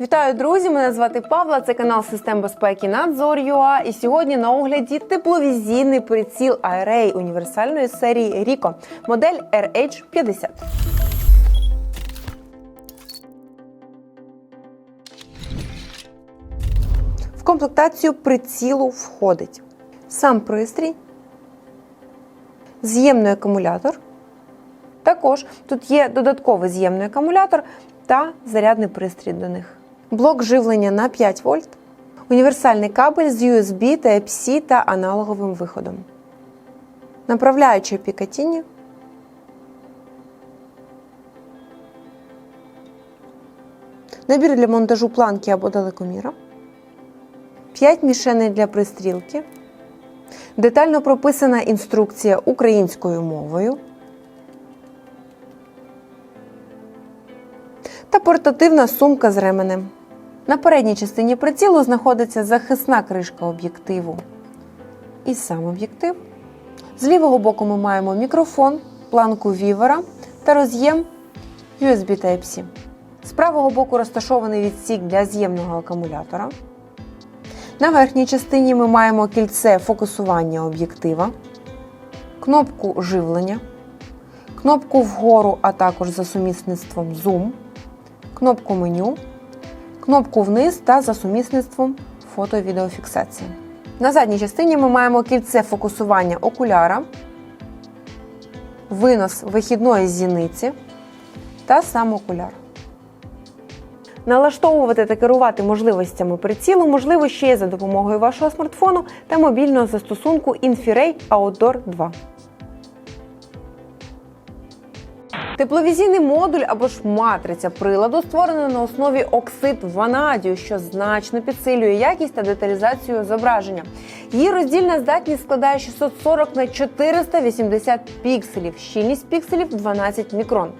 Вітаю, друзі! Мене звати Павла. Це канал Систем безпеки Надзор.ua. І сьогодні на огляді тепловізійний приціл IRA універсальної серії Rico, модель RH50. В комплектацію прицілу входить сам пристрій, з'ємний акумулятор. Також тут є додатковий з'ємний акумулятор та зарядний пристрій до них. Блок живлення на 5 вольт, універсальний кабель з USB, Type-C та аналоговим виходом. Направляюча Picatinny, Набір для монтажу планки або далекоміра. 5 мішеней для пристрілки. Детально прописана інструкція українською мовою. та портативна сумка з ременем. На передній частині прицілу знаходиться захисна кришка об'єктиву і сам об'єктив. З лівого боку ми маємо мікрофон, планку вівера та роз'єм USB Type-C. З правого боку розташований відсік для з'ємного акумулятора. На верхній частині ми маємо кільце фокусування об'єктива, кнопку живлення, кнопку вгору, а також за сумісництвом зум кнопку меню, кнопку вниз та за сумісництвом фото-відеофіксація. На задній частині ми маємо кільце фокусування окуляра, винос вихідної зіниці та сам окуляр. Налаштовувати та керувати можливостями прицілу можливо ще за допомогою вашого смартфону та мобільного застосунку Infiray Outdoor 2. Тепловізійний модуль або ж матриця приладу створена на основі оксид ванадію, що значно підсилює якість та деталізацію зображення. Її роздільна здатність складає 640 на 480 пікселів, щільність пікселів 12 мікрон.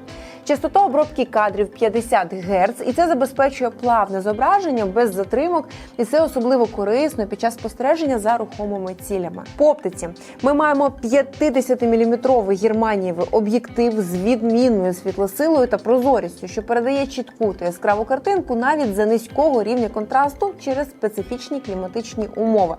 Частота обробки кадрів 50 Гц, і це забезпечує плавне зображення без затримок, і це особливо корисно під час спостереження за рухомими цілями. По оптиці ми маємо 50-мм германієвий об'єктив з відмінною світлосилою та прозорістю, що передає чітку та яскраву картинку навіть за низького рівня контрасту через специфічні кліматичні умови.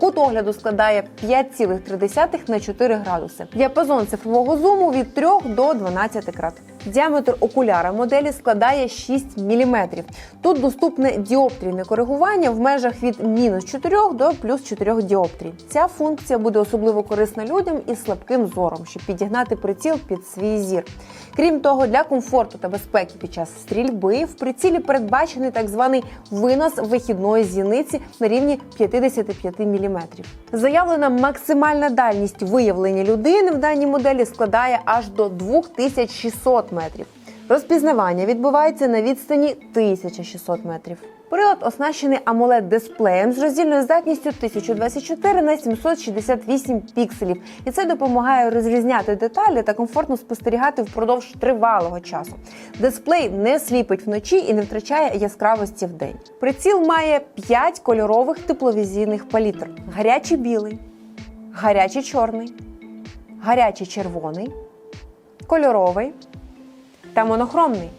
Кут огляду складає 5,3 на 4 градуси. Діапазон цифрового зуму від 3 до 12 крат. Діаметр окуляра моделі складає 6 мм. Тут доступне діоптрійне коригування в межах від мінус 4 до плюс 4 діоптрій. Ця функція буде особливо корисна людям із слабким зором, щоб підігнати приціл під свій зір. Крім того, для комфорту та безпеки під час стрільби в прицілі передбачений так званий винос вихідної зіниці на рівні 55 мм. Заявлена максимальна дальність виявлення людини в даній моделі складає аж до 2600 метрів. Розпізнавання відбувається на відстані 1600 метрів. Прилад оснащений amoled дисплеєм з роздільною здатністю 1024 на 768 пікселів, і це допомагає розрізняти деталі та комфортно спостерігати впродовж тривалого часу. Дисплей не сліпить вночі і не втрачає яскравості в день. Приціл має 5 кольорових тепловізійних палітр: гарячий білий, гарячий чорний, гарячий червоний, кольоровий та монохромний.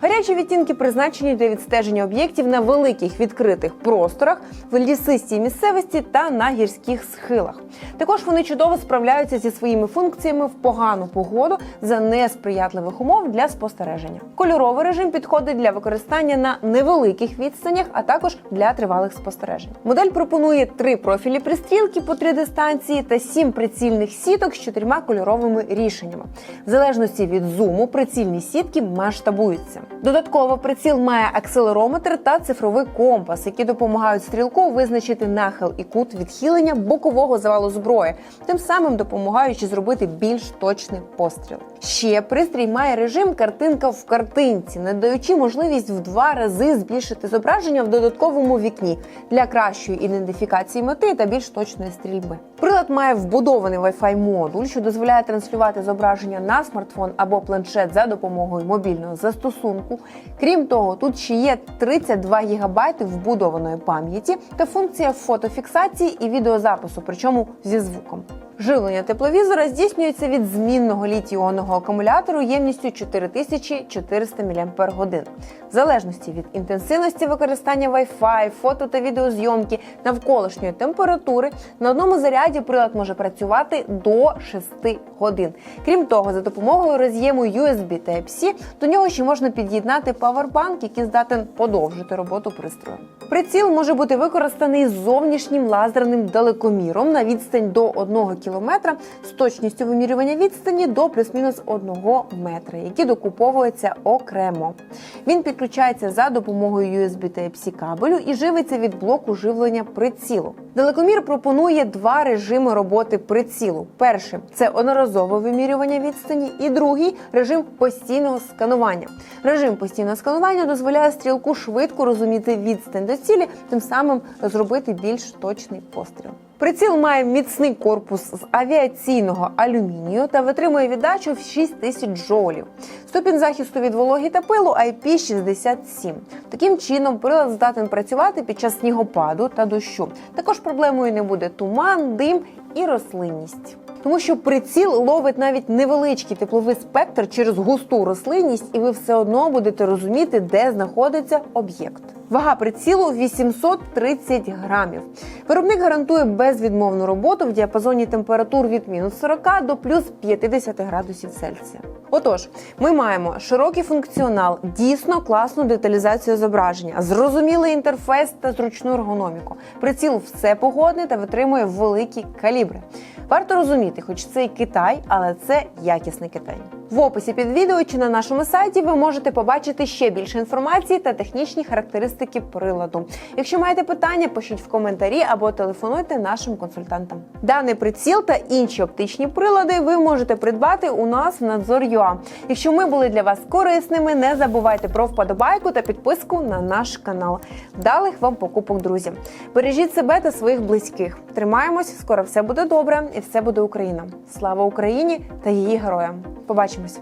Гарячі відтінки призначені для відстеження об'єктів на великих відкритих просторах, в лісистій місцевості та на гірських схилах. Також вони чудово справляються зі своїми функціями в погану погоду за несприятливих умов для спостереження. Кольоровий режим підходить для використання на невеликих відстанях, а також для тривалих спостережень. Модель пропонує три профілі пристрілки по три дистанції та сім прицільних сіток з чотирма кольоровими рішеннями. В залежності від зуму прицільні сітки масштабуються. Додатково приціл має акселерометр та цифровий компас, які допомагають стрілку визначити нахил і кут відхилення бокового завалу зброї, тим самим допомагаючи зробити більш точний постріл. Ще пристрій має режим картинка в картинці, надаючи можливість в два рази збільшити зображення в додатковому вікні для кращої ідентифікації мети та більш точної стрільби. Прилад має вбудований Wi-Fi модуль, що дозволяє транслювати зображення на смартфон або планшет за допомогою мобільного застосунку. Крім того, тут ще є 32 ГБ вбудованої пам'яті та функція фотофіксації і відеозапису, причому зі звуком. Живлення тепловізора здійснюється від змінного літій-іонного акумулятору ємністю 4400 мАч. В залежності від інтенсивності використання Wi-Fi, фото та відеозйомки, навколишньої температури, на одному заряді прилад може працювати до 6 годин. Крім того, за допомогою роз'єму USB Type-C до нього ще можна під'єднати павербанк, який здатен подовжити роботу пристрою. Приціл може бути використаний зовнішнім лазерним далекоміром на відстань до 1 км з точністю вимірювання відстані до плюс-мінус 1 метра, які докуповуються окремо. Він підключається за допомогою USB Type-C кабелю і живиться від блоку живлення прицілу. Далекомір пропонує два режими роботи прицілу: перший це одноразове вимірювання відстані, і другий режим постійного сканування. Режим постійного сканування дозволяє стрілку швидко розуміти відстань до цілі, тим самим зробити більш точний постріл. Приціл має міцний корпус з авіаційного алюмінію та витримує віддачу в 6 тисяч джоулів. Ступінь захисту від вологи та пилу IP67. Таким чином, прилад здатен працювати під час снігопаду та дощу. Також проблемою не буде туман, дим і рослинність. Тому що приціл ловить навіть невеличкий тепловий спектр через густу рослинність, і ви все одно будете розуміти, де знаходиться об'єкт. Вага прицілу 830 грамів. Виробник гарантує безвідмовну роботу в діапазоні температур від мінус 40 до плюс 50 градусів Цельсія. Отож, ми маємо широкий функціонал, дійсно класну деталізацію зображення, зрозумілий інтерфейс та зручну ергономіку. Приціл все погодний та витримує великі калібри. Варто розуміти, хоч це і Китай, але це якісний Китай. В описі під відео чи на нашому сайті ви можете побачити ще більше інформації та технічні характеристики приладу. Якщо маєте питання, пишіть в коментарі або телефонуйте нашим консультантам. Даний приціл та інші оптичні прилади ви можете придбати у нас в Надзор.ua. Якщо ми були для вас корисними, не забувайте про вподобайку та підписку на наш канал. Вдалих вам покупок, друзі! Бережіть себе та своїх близьких. Тримаємось, скоро все буде добре і все буде Україна. Слава Україні та її героям! Побачимось!